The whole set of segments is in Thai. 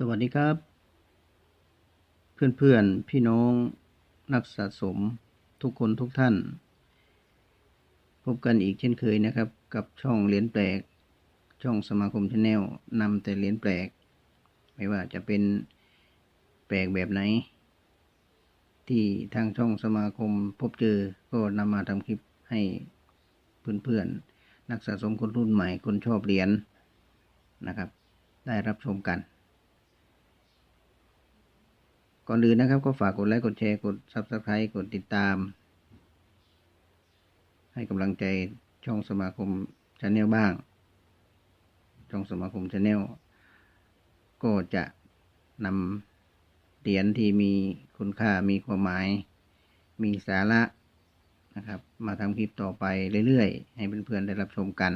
สวัสดีครับ เพื่อนๆ พี่น้องนักสะสมทุกคนทุกท่าน พบกันอีกเช่นเคยนะครับ กับช่องเหรียญแปลก ช่องสมาคมชาแนลนำแต่เหรียญแปลก ไม่ว่าจะเป็นแปลกแบบไหน ที่ทางช่องสมาคมพบเจอก็นำมาทำคลิปให้เพื่อนๆ นักสะสมคนรุ่นใหม่คนชอบเหรียญนะครับ ได้รับชมกัน ก่อนอื่นนะครับก็ฝากกดไลค์กดแชร์กด Subscribe กดติดตาม ให้กำลังใจช่องสมาคมชาแนลบ้าง ช่องสมาคมชาแนลก็จะนำเหรียญที่มีคุณค่ามีความหมาย มีสาระนะครับ มาทำคลิปต่อไปเรื่อยๆ ให้เพื่อนๆได้รับชมกัน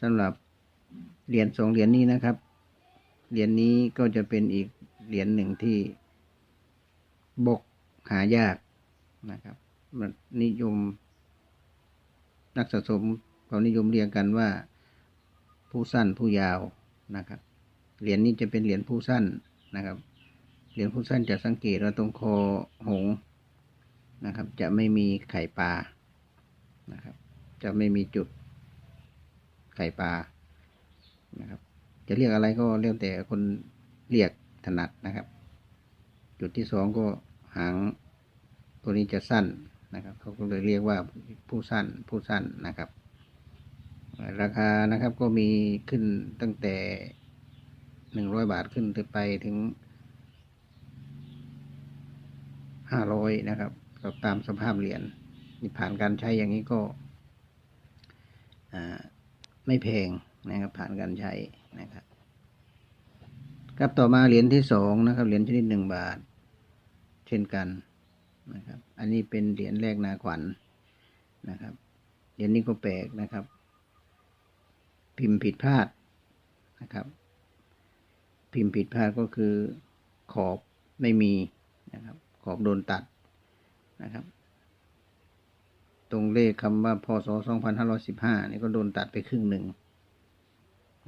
สำหรับเหรียญสองเหรียญนี้นะครับ เหรียญนี้ก็จะเป็นอีกเหรียญหนึ่งที่ บกหายากนะครับมันนิยม นักสะสมเขานิยมเรียกกันว่าผู้สั้นผู้ยาวนะครับ เหรียญนี้จะเป็นเหรียญผู้สั้นนะครับ เหรียญผู้สั้นจะสังเกตว่าตรงคอหงนะครับ จะไม่มีไข่ปลานะครับ จะไม่มีจุดไข่ปลานะครับ จะเรียกอะไรก็เรียกแต่คนเรียกถนัดนะครับ จุดที่สองก็หางตัวนี้จะสั้นนะครับ เขาก็เลยเรียกว่าผู้สั้นผู้สั้นนะครับ ราคานะครับก็มีขึ้นตั้งแต่หนึ่งร้อยบาทขึ้นไปถึงห้าร้อยนะครับก็ตามสภาพเหรียญนี่ผ่านการใช้อย่างนี้ก็ไม่แพงนะครับ ผ่านการใช้นะครับครับต่อมาเหรียญที่สองนะครับเหรียญชนิดหนึ่งบาท เช่นกันนะครับ อันนี้เป็นเหรียญแรกนาขวัญนะครับ เหรียญนี้ก็แปลกนะครับ พิมพ์ผิดพลาดนะครับ พิมพ์ผิดพลาดก็คือขอบไม่มีนะครับ ขอบโดนตัดนะครับ ตรงเลขคำว่าพศ 2515 นี่ก็โดนตัดไปครึ่งหนึ่ง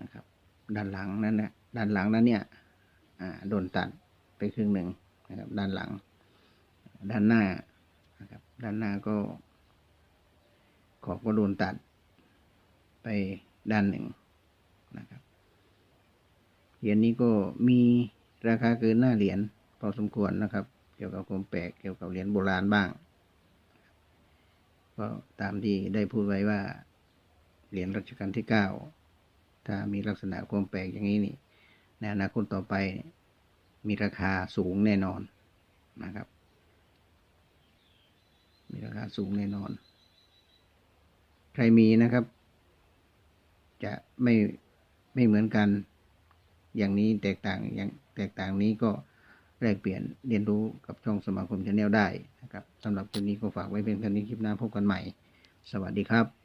นะครับ ด้านหลังนั่นนะด้านหลังนั้นเนี่ยโดนตัดไปครึ่งหนึ่งนะครับ ด้านหลัง ด้านหน้านะครับ ด้านหน้าก็ ขอบก็โดนตัดไปด้านหนึ่งนะครับเหรียญนี้ก็มีราคาเกินหน้าเหรียญพอสมควรนะครับ เกี่ยวกับความแปลกเกี่ยวกับเหรียญโบราณบ้าง ก็ตามที่ได้พูดไว้ว่าเหรียญรัชกาลที่เก้าถ้ามีลักษณะความแปลกอย่างนี้นี่ในอนาคตต่อไปมีราคาสูงแน่นอนนะครับ ราคาสูงแน่นอน ใครมีนะครับ จะไม่ไม่เหมือนกัน อย่างนี้แตกต่างอย่างแตกต่างนี้ก็แลกเปลี่ยนเรียนรู้กับช่องสมาคมชาแนลได้นะครับสำหรับคลิปนี้ก็ฝากไว้เพียงเท่านี้คลิปหน้าพบกันใหม่ สวัสดีครับ